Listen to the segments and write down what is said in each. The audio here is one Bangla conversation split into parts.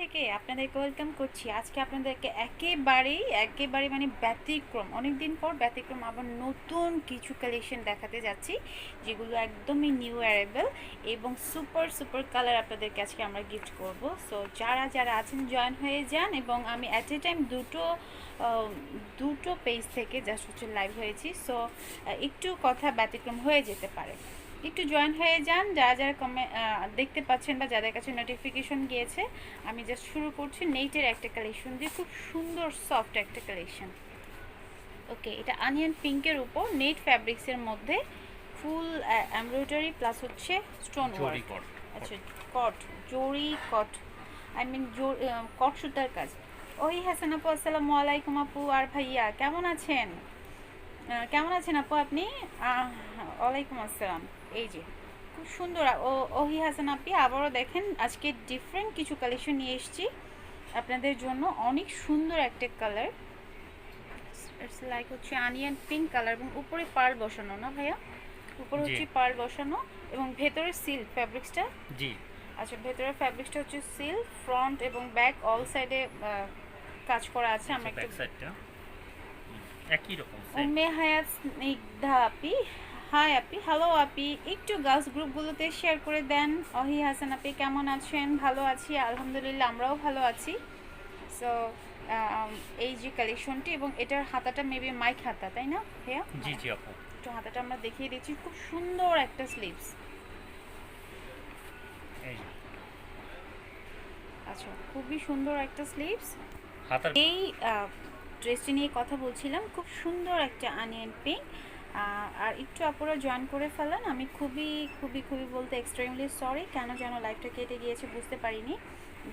থেকে আপনাদেরকে ওয়েলকাম করছি। আজকে আপনাদেরকে একেবারেই একেবারে মানে ব্যতিক্রম অনেক দিন পর ব্যতিক্রম আবার নতুন কিছু কালেকশন দেখাতে যাচ্ছি, যেগুলো একদমই নিউ অ্যারেবল এবং সুপার সুপার কালার আপনাদেরকে আজকে আমরা গিফট করব। সো যারা যারা আছেন জয়েন হয়ে যান এবং আমি অ্যাট এ টাইম দুটো দুটো পেজ থেকে জাস্ট হচ্ছে লাইভ হয়েছি। সো একটু কথা ব্যতিক্রম হয়ে যেতে পারে। একটু জয়েন হয়ে যান যারা যারা কমে দেখতে পাচ্ছেন বা যাদের কাছে নোটিফিকেশন গিয়েছে আমি জাস্ট শুরু করছি নেটের একটা কালেকশন দিয়ে খুব সুন্দর সফট একটা কালেকশন ওকে এটা আনিয়ন পিঙ্কের উপর নেট ফ্যাব্রিক্সের মধ্যে ফুল এমব্রয়ডারি প্লাস হচ্ছে স্টোন ওয়ার্ক আচ্ছা কট জরি কট আই মিন কট সুতার কাজ। ওই হাসান আপু আসসালামু আলাইকুম আপু আর ভাইয়া কেমন আছেন? কেমন আছেন আপু আপনি? ওয়ালাইকুম আসসালাম। এই যে খুব সুন্দর। ও ওহি হাসান আপনি আবারও দেখেন আজকে ডিফারেন্ট কিছু কালেকশন নিয়ে এসেছি। আপনাদের জন্য অনেক সুন্দর একটা কালার লাইক হচ্ছে আনিয়ন পিঙ্ক কালার এবং উপরে পার বসানো না ভাইয়া? উপরে হচ্ছে পার বসানো এবং ভেতরে সিল্ক ফ্যাব্রিক্সটা জি। আচ্ছা ভেতরের ফ্যাব্রিক্সটা হচ্ছে সিল্ক ফ্রন্ট এবং ব্যাক অল সাইডে কাজ করা আছে। আমরা ব্যাক একটু সাইডটা একই রকম। উম্মে হায়াত স্নিগ্ধা আপি। হাই আপি হ্যালো আপি একটু গার্লস গ্রুপগুলোতে শেয়ার করে দেন। অহি হাসান আপি কেমন আছেন? ভালো আছি আলহামদুলিল্লাহ আমরাও ভালো আছি। সো এই যে কালেকশনটি এবং এটার হাতাটা মেবি মাইক হাতা তাই না ভাইয়া? জি জি আপু। একটু হাতাটা আমরা দেখিয়ে দিচ্ছি। খুব সুন্দর একটা স্লিভস এই যে। আচ্ছা খুবই সুন্দর একটা স্লিভস হাতার এই ড্রেসটি নিয়ে কথা বলছিলাম। খুব সুন্দর একটা আনিয়ন পিঙ্ক আর একটু আপুরা জয়েন করে ফেলেন। আমি খুবই খুবই খুবই বলতে এক্সট্রিমলি সরি কেন যেন লাইফটা কেটে গিয়েছে বুঝতে পারিনি।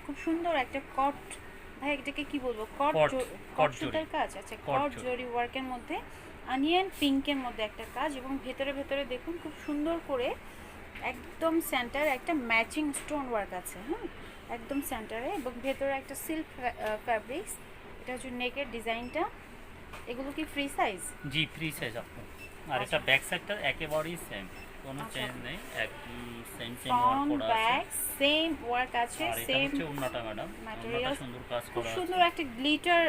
খুব সুন্দর একটা কট ভাই এটাকে কি বলব? কট কট, সুতার কাজ। আচ্ছা কট জরি। ওয়ার্কের মধ্যে আনিয়ন পিঙ্কের মধ্যে একটা কাজ এবং ভেতরে ভেতরে দেখুন খুব সুন্দর করে একদম সেন্টার একটা ম্যাচিং স্টোন ওয়ার্ক আছে হ্যাঁ একদম সেন্টারে এবং ভেতরে একটা সিল্ক ফ্যাব্রিক্স এটা হচ্ছে নেকের ডিজাইনটা এগুলো কি ফ্রি সাইজ জি ফ্রি সাইজ আপু। আর আচ্ছা। এটা ব্যাক সাইডটা একেবারেই সেম কোনো আচ্ছা। চেঞ্জ নেই একই সেম সেম ওয়ার্ক করা ব্যাক আছে সেম ওয়ার্ক আছে সেম হচ্ছে উন্নাটা ম্যাডাম উন্নাটা সুন্দর কাজ খুব করা সুন্দর একটা গ্লিটার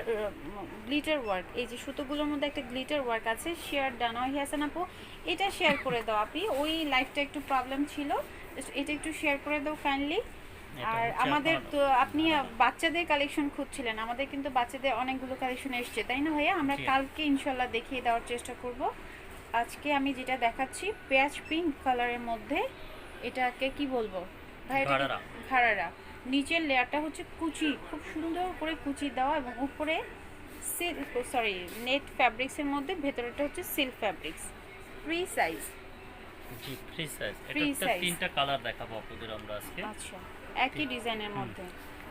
গ্লিটার ওয়ার্ক এই যে সুতোগুলোর মধ্যে একটা গ্লিটার ওয়ার্ক আছে শেয়ার ডান ওই হাসান আপু এটা শেয়ার করে দাও আপনি। ওই লাইফটা একটু প্রবলেম ছিল। এটা একটু শেয়ার করে দাও কাইন্ডলি আর আমাদের তো আপনি বাচ্চাদের কালেকশন খুঁজছিলেন। আমাদের কিন্তু বাচ্চাদের অনেকগুলো কালেকশন এসছে তাই না ভাইয়া? আমরা কালকে ইনশাল্লাহ দেখিয়ে দেওয়ার চেষ্টা করব। আজকে আমি যেটা দেখাচ্ছি পেঁয়াজ পিঙ্ক কালারের মধ্যে এটাকে কি বলব? ভাই ঘাড়ারা। নিচের লেয়ারটা হচ্ছে কুচি খুব সুন্দর করে কুচি দেওয়া এবং উপরে সিল্ক সরি নেট ফ্যাব্রিক্সের মধ্যে ভেতরেটা হচ্ছে সিল্ক ফ্যাব্রিক্স ফ্রি সাইজ জি ফ্রি সাইজ এটা। তিনটা কালার দেখাবো আপুদের আমরা আজকে। আচ্ছা একই ডিজাইনের মধ্যে।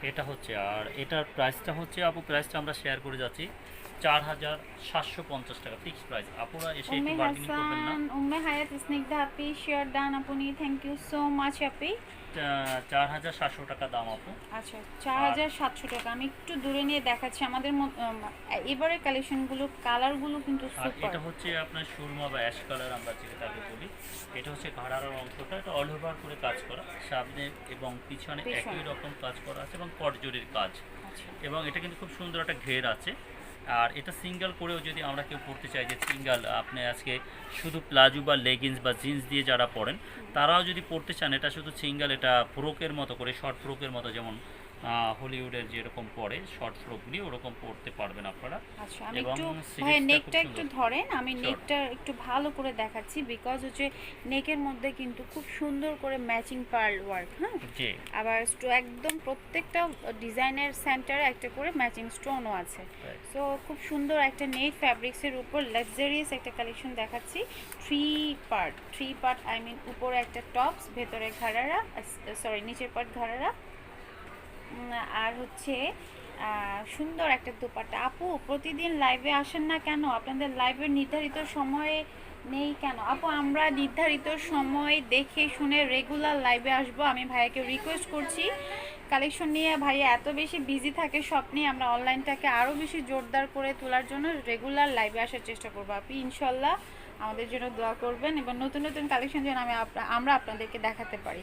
এটা হচ্ছে আর এটার প্রাইসটা হচ্ছে আপু প্রাইসটা আমরা শেয়ার করে যাচ্ছি। চার হাজার সাতশো পঞ্চাশ টাকা ফিক্সড প্রাইস আপুরা এসে একটু বার্গেনিং করবেন না। উম্মে হায়াত স্নিগ্ধা আপি শেয়ার ডান আপনি থ্যাংক ইউ সো মাচ আপি। চার হাজার সাতশো টাকা দাম আপু। আচ্ছা চার হাজার সাতশো টাকা। আমি একটু দূরে নিয়ে দেখাচ্ছি আমাদের এবারের কালেকশনগুলো কালারগুলো কিন্তু সুপার এটা হচ্ছে আপনার সুরমা বা অ্যাশ কালার আমরা যেটাকে বলি এটা হচ্ছে ঘাড়ার অংশটা এটা অল ওভার করে কাজ করা সামনে এবং পিছনে। একই রকম কাজ করা আছে এবং কটজরির কাজ। আচ্ছা। এবং এটা কিন্তু খুব সুন্দর একটা ঘের আছে। আর এটা সিঙ্গেল করেও যদি আমরা কেউ পড়তে চাই যে সিঙ্গেল, আপনি আজকে শুধু প্লাজো বা লেগিংস বা জিন্স দিয়ে যারা পড়েন তারাও যদি পড়তে চান, এটা শুধু সিঙ্গেল এটা ফ্রোকের মতো করে শর্ট ফ্রোকের মতো যেমন হলিউডের যেরকম পরে শর্ট ফ্রোকগুলি ওরকম পরতে পারবেন আপনারা। আচ্ছা আমি একটু ভাই নেকটা একটু ধরেন আমি নেকটা একটু ভালো করে দেখাচ্ছি বিকজ হচ্ছে নেকের মধ্যে কিন্তু খুব সুন্দর করে ম্যাচিং পার্ল ওয়ার্ক হ্যাঁ? আবার স্টো- একদম প্রত্যেকটা ডিজাইনের সেন্টারে একটা করে ম্যাচিং স্টোনও আছে। সো খুব সুন্দর একটা নেট ফ্যাব্রিক্সের উপর লাক্সারিয়াস একটা কালেকশন দেখাচ্ছি। Three part three part I mean উপরে একটা টপস ভেতরে ঘাড়ারা সরি নিচের পার্ট ঘাড়ারা আর হচ্ছে সুন্দর একটা দোপাট্টা। আপু, প্রতিদিন লাইভে আসেন না কেন? আপনাদের লাইভের নির্ধারিত সময়ে নেই কেন? আপু, আমরা নির্ধারিত সময় দেখে শুনে রেগুলার লাইভে আসব। আমি ভাইয়াকে রিকোয়েস্ট করছি। কালেকশন নিয়ে ভাইয়া এত বেশি বিজি থাকে সব আমরা অনলাইনটাকে আরও বেশি জোরদার করে তোলার জন্য রেগুলার লাইভে আসার চেষ্টা করব। আপনি ইনশাল্লাহ আমাদের জন্য দোয়া করবেন এবং নতুন নতুন কালেকশন যেন আমি আমরা আপনাদেরকে দেখাতে পারি।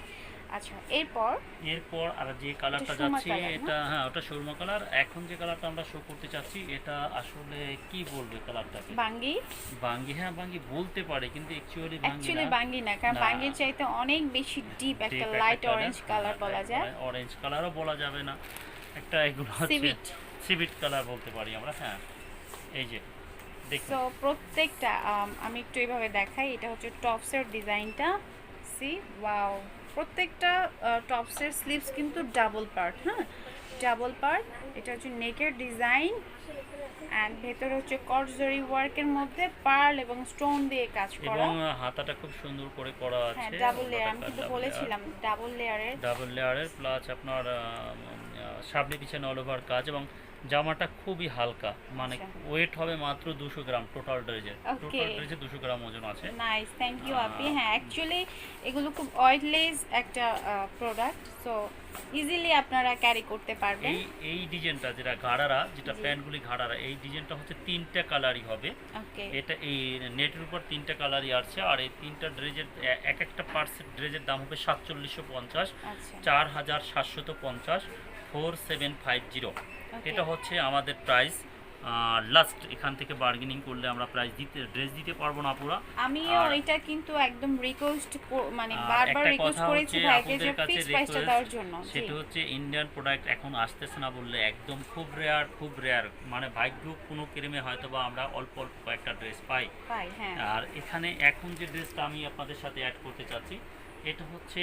আচ্ছা এরপর? এরপর আর যে কালারটা যাচ্ছে এটা হ্যাঁ? ওটা সুরমা কালার এখন যে কালারটা আমরা শো করতে চাচ্ছি এটা আসলে কি বলবে কালারটাকে বাঙ্গি? বাঙ্গি হ্যাঁ বাঙ্গি বলতে পারে কিন্তু অ্যাকচুয়ালি বাঙ্গি অ্যাকচুয়ালি না। বাঙ্গি না কারণ বাঙ্গির চাইতে অনেক বেশি ডিপ একটা লাইট অরেঞ্জ কালার বলা যায়। অরেঞ্জ কালারও বলা যাবে না। একটা এগুলো হচ্ছে সিভিট কালার বলতে পারি আমরা হ্যাঁ। এই যে সো প্রত্যেকটা আমি একটু এইভাবে দেখাই এটা হচ্ছে টপসের ডিজাইনটা সি ওয়াও প্রত্যেকটা টপসের স্লিভস কিন্তু ডাবল পার্ট হ্যাঁ? ডাবল পার্ট এটা হচ্ছে নেকের ডিজাইন অ্যান্ড ভেতরে হচ্ছে কটজরি ওয়ার্কের মধ্যে পার্ল এবং স্টোন দিয়ে কাজ করা। এবং হাতাটা খুব সুন্দর করে করা আছে হ্যাঁ আছে। ডাবল লেয়ার আমি কিন্তু বলেছিলাম ডাবল লেয়ারের ডাবল লেয়ারের প্লাস আপনার সামনে পিছনে অল ওভার কাজ এবং জামাটা খুবই হালকা মানে আচ্ছা। ওয়েট হবে মাত্র দুশো গ্রাম টোটাল Okay. টোটাল ড্রেসে দুশো গ্রাম ওজন আছে। নাইস থ্যাংক ইউ আপি হ্যাঁ অ্যাকচুয়ালি এগুলো খুব অয়েললেস একটা প্রোডাক্ট সো ইজিলি আপনারা ক্যারি করতে পারবেন। এই এই ডিজাইনটা যেটা ঘাড়ারা যেটা প্যান্টগুলি ঘাড়ারা এই ডিজাইনটা হচ্ছে তিনটা কালারই হবে। ওকে এটা এই নেটের উপর তিনটা কালারই আছে আর এই তিনটা ড্রেসের এক একটা পার্সেন্ট ড্রেসের দাম হবে সাতচল্লিশশো পঞ্চাশ আচ্ছা। চার হাজার সাতশত পঞ্চাশ ফোর সেভেন ফাইভ জিরো. এটা হচ্ছে আমাদের প্রাইস লাস্ট এখান থেকে বার্গেনিং করলে আমরা প্রাইস দিতে ড্রেস দিতে পারব না পুরো। আমিও এটা কিন্তু একদম রিকোয়েস্ট মানে বারবার রিকোয়েস্ট করেছি ভাইকে যে ফিক্স প্রাইসটা দেওয়ার জন্য। সেটা হচ্ছে ইন্ডিয়ান প্রোডাক্ট এখন আসতেছে না বললে একদম খুব রেয়ার খুব রেয়ার মানে ভাগ্য কোনো ক্রিমে হয়তো বা আমরা অল্প অল্প কয়েকটা ড্রেস পাই। পাই হ্যাঁ। আর এখানে এখন যে ড্রেসটা আমি আপনাদের সাথে অ্যাড করতে চাচ্ছি এটা হচ্ছে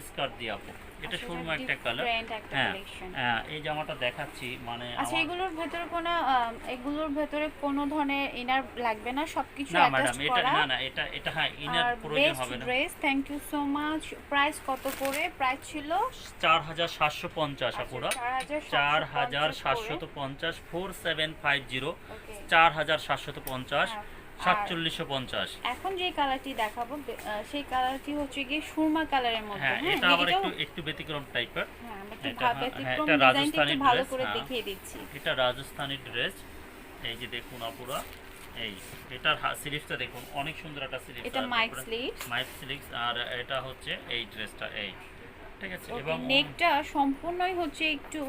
স্কার্ট দিয়ে আপু আচ্ছা, এটা সুরমা একটা কালার হ্যাঁ হ্যাঁ এই জামাটা দেখাচ্ছি মানে আচ্ছা এগুলোর ভেতরে কোনো এগুলোর ভেতরে কোনো ধরনের ইনার লাগবে না সবকিছু না ম্যাডাম এটা না না এটা এটা হ্যাঁ ইনার প্রয়োজন হবে না। Dress thank you so much price কত করে? প্রাইস ছিল? 4750 আচ্ছা, আপুরা। 4750 4750 4750 সাতচল্লিশশো পঞ্চাশ। এখন যে কালারটি দেখাবো সেই কালারটি হচ্ছে গিয়ে সুরমা কালারের মধ্যে হ্যাঁ হ্যাঁ এটা আবার একটু একটু ব্যতিক্রম টাইপের। হ্যাঁ এটা রাজস্থানী ভালো করে। দেখিয়ে দিচ্ছি। এটা রাজস্থানি ড্রেস। এই যে দেখুন আপুরা এই এটার স্লিভসটা দেখুন অনেক সুন্দর একটা স্লিভস এটা মাইক স্লিভস মাইক স্লিভস আর এটা হচ্ছে এই ড্রেসটা এই। ঠিক আছে এবং নেকটা সম্পূর্ণই হচ্ছে একটু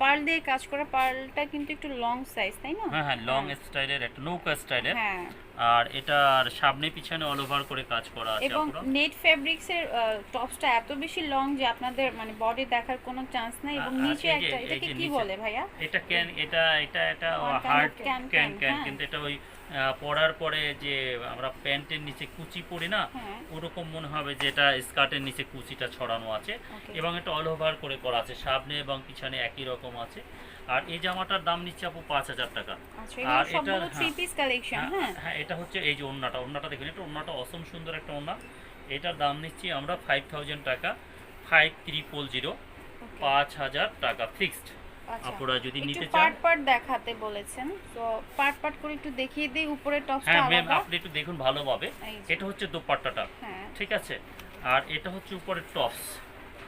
পার্ল দিয়ে কাজ করা পার্লটা কিন্তু একটু লং সাইজ তাই না? হ্যাঁ হ্যাঁ লং স্টাইলের একটা নৌকা স্টাইলের হ্যাঁ। আর এটার সামনে পিছনে অল ওভার করে কাজ করা আছে এবং নেট ফেব্রিক্স এর টপসটা এত বেশি লং যে আপনাদের মানে বডি দেখার কোনো চান্স নাই। এবং নিচে একটা এটা এটাকে কি বলে ভাইয়া? এটা ক্যান এটা এটা এটা হার্ড ক্যান ক্যান হ্যাঁ। কিন্তু এটা ওই পরার পরে যে আমরা প্যান্টের নিচে কুচি পরি না হ্যাঁ। ওরকম মনে হবে যে এটা স্কার্টের নিচে কুচিটা ছড়ানো আছে এবং এটা অল ওভার করে করা আছে সামনে এবং পিছনে একই রকম আছে। আর এই জামাটার দাম নিচ্ছে আপু পাঁচ হাজার টাকা। আচ্ছা আর এটা- হ্যাঁ। হ্যাঁ হ্যাঁ। এটা হচ্ছে এই যে ওন্নাটা ওন্নাটা দেখুন এটা ওন্নাটা অসম সুন্দর একটা ওন্না। এটার দাম নিচ্ছি আমরা ফাইভ থাউজেন্ড টাকা ফাইভ ত্রিপল জিরো পাঁচ হাজার টাকা ফিক্সড আপনারা যদি নিতে চান। পার্ট পার্ট দেখাতে বলেছেন তো পার্ট পার্ট করে একটু দেখিয়ে দিই উপরে টপসটা হ্যাঁ আপনি একটু দেখুন ভালোভাবে। এটা হচ্ছে দোপাট্টাটা হ্যাঁ। ঠিক আছে? আর এটা হচ্ছে উপরে টপস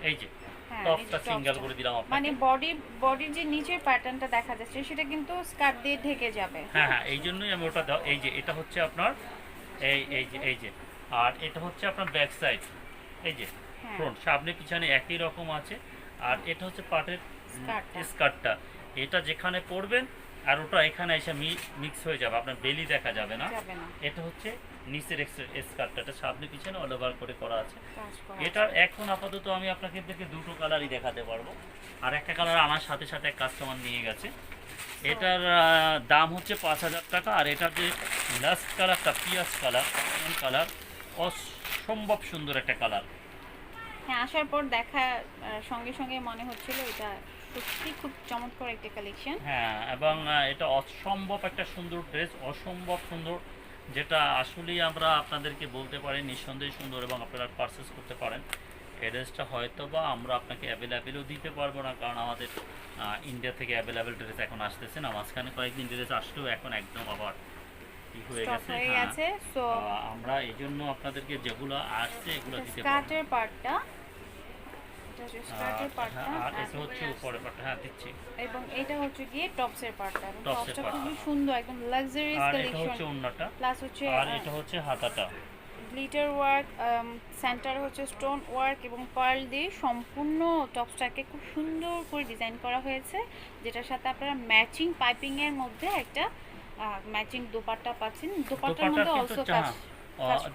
এই যে হ্যাঁ টপসটা সিঙ্গেল করে দিলাম মানে বডি বডির যে নিচের প্যাটার্নটা দেখা যাচ্ছে সেটা কিন্তু স্কার্ট দিয়ে ঢেকে যাবে। হ্যাঁ হ্যাঁ এই জন্যই আমি ওটা দাও এই যে এটা হচ্ছে আপনার এই এই যে এই যে আর এটা হচ্ছে আপনার ব্যাক সাইড এই যে হ্যাঁ। ফ্রন্ট সামনে পিছনে একই রকম আছে। আর এটা হচ্ছে পাটের স্কার্টটা। এটা যেখানে পরবেন আর ওটা এখানে এসে মিক্স হয়ে যাবে আপনার বেলি দেখা যাবে না। এটা হচ্ছে নিচের স্কার্টটা এটা সামনে পিছনে অল ওভার করে করা আছে। এটা এখন আপাতত আমি আপনাকে দেখে দুটো কালারই দেখাতে পারব। আর একটা কালার আনার সাথে সাথে এক কাস্টমার নিয়ে গেছে। এটার দাম হচ্ছে পাঁচ হাজার টাকা আর এটার যে লাস্ট কালারটা পিয়াজ কালার কালার অসম্ভব সুন্দর একটা কালার হ্যাঁ আসার পর দেখা সঙ্গে সঙ্গে মনে হচ্ছিল এটা সত্যি খুব চমৎকার একটা কালেকশন হ্যাঁ এবং এটা অসম্ভব একটা সুন্দর ড্রেস অসম্ভব সুন্দর যেটা আসলেই আমরা আপনাদেরকে বলতে পারি নিঃসন্দেহে সুন্দর এবং আপনারা পারচেস করতে পারেন। এই ড্রেসটা হয়তো বা আমরা আপনাকে অ্যাভেলেবেলও দিতে পারব না কারণ আমাদের ইন্ডিয়া থেকে অ্যাভেলেবেল ড্রেস এখন আসতেছে না। মাঝখানে কয়েকদিন ড্রেস আসলেও এখন একদম আবার হয়ে আমরা এই জন্য আপনাদেরকে যেগুলো আসছে এগুলো দিতে পারব। পার্টটা স্কার্টের পার্টটা হ্যাঁ, আর এটা হচ্ছে উপরে পাটটা হ্যাঁ দিচ্ছি। এবং এটা হচ্ছে গিয়ে টপসের পার্টটা টপসটা খুবই সুন্দর একদম লাক্সারিয়াস আর এটা হচ্ছে ওন্নাটা। প্লাস হচ্ছে আর এটা হচ্ছে হাতাটা। গ্লিটার ওয়ার্ক সেন্টার হচ্ছে স্টোন ওয়ার্ক এবং পার্ল দিয়ে সম্পূর্ণ টপসটাকে খুব সুন্দর করে ডিজাইন করা হয়েছে যেটার সাথে আপনারা ম্যাচিং পাইপিং এর মধ্যে একটা ম্যাচিং দোপাট্টা পাচ্ছেন। দোপাট্টার মধ্যে অলসো কাজ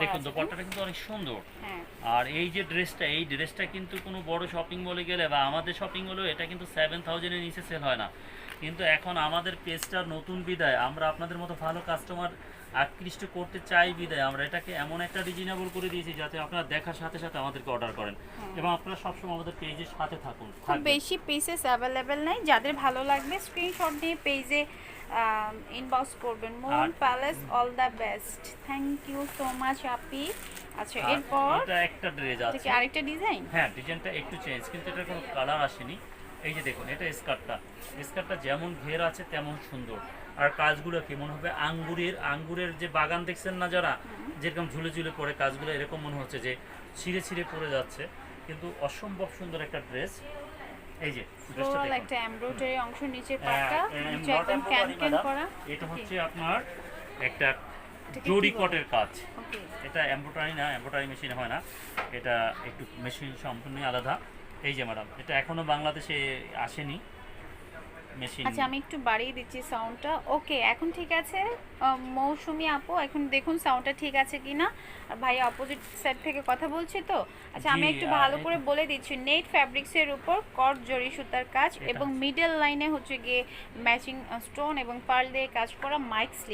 দেখুন দোপাট্টাটা কিন্তু অনেক সুন্দর। হ্যাঁ। আর এই যে ড্রেসটা এই ড্রেসটা কিন্তু কোনো বড় শপিং মলে গেলে বা আমাদের শপিং মলেও এটা কিন্তু সেভেন থাউজেন্ডের নিচে সেল হয় না। কিন্তু এখন আমাদের পেজটার নতুন বিদায় আমরা আপনাদের মতো ভালো কাস্টমার আকৃষ্ট করতে চাই বিদায়। আমরা এটাকে এমন একটা রিজনেবল করে দিয়েছি যাতে আপনারা দেখার সাথে সাথে আমাদেরকে অর্ডার করেন। এবং আপনারা সবসময় আমাদের পেজের সাথে থাকুন খুব বেশি পিসেস অ্যাভেলেবেল নাই। যাদের ভালো লাগবে স্ক্রিনশট নিয়ে পেজে ইনবক্স করবেন। Mohan palace all the best thank you so much আপি। আচ্ছা এরপর? এটা একটা ড্রেস আছে কি আরেকটা ডিজাইন হ্যাঁ ডিজাইনটা একটু চেঞ্জ কিন্তু এটা কোনো কালার আসেনি। এই যে দেখুন এটা স্কার্টটা স্কার্টটা যেমন ঘের আছে তেমন সুন্দর। আর কাজগুলো কেমন হবে আঙ্গুরের আঙ্গুরের যে বাগান দেখছেন না যারা যেরকম ঝুলে ঝুলে পড়ে কাজগুলো এরকম মনে হচ্ছে যে ছিঁড়ে ছিঁড়ে পড়ে যাচ্ছে। কিন্তু অসম্ভব সুন্দর একটা ড্রেস। এই যে ড্রেসটা একটা এমব্রয়ডারি অংশ নিচের হ্যাঁ, পাটটা। এম, নিচে not একদম ক্যান ক্যান করা। এটা হচ্ছে আপনার একটা জরি কটের কাজ। এটা এমব্রয়ডারি না এমব্রয়ডারি মেশিন হয় না। এটা একটু মেশিন সম্পূর্ণই আলাদা। এই যে ম্যাডাম এটা এখনও বাংলাদেশে আসেনি। মেশিন। আচ্ছা আমি একটু বাড়িয়ে দিচ্ছি সাউন্ডটা ওকে এখন ঠিক আছে? মৌসুমি আপু এখন দেখুন সাউন্ডটা ঠিক আছে কিনা। আর ভাই অপোজিট সাইড থেকে কথা বলছি তো? আচ্ছা আমি একটু ভালো করে বলে দিচ্ছি। নেট ফ্যাব্রিক্সের উপর কট জরি সুতার কাজ এবং মিডল লাইনে হচ্ছে গিয়ে ম্যাচিং স্টোন এবং পার্ল দিয়ে কাজ করা মাইক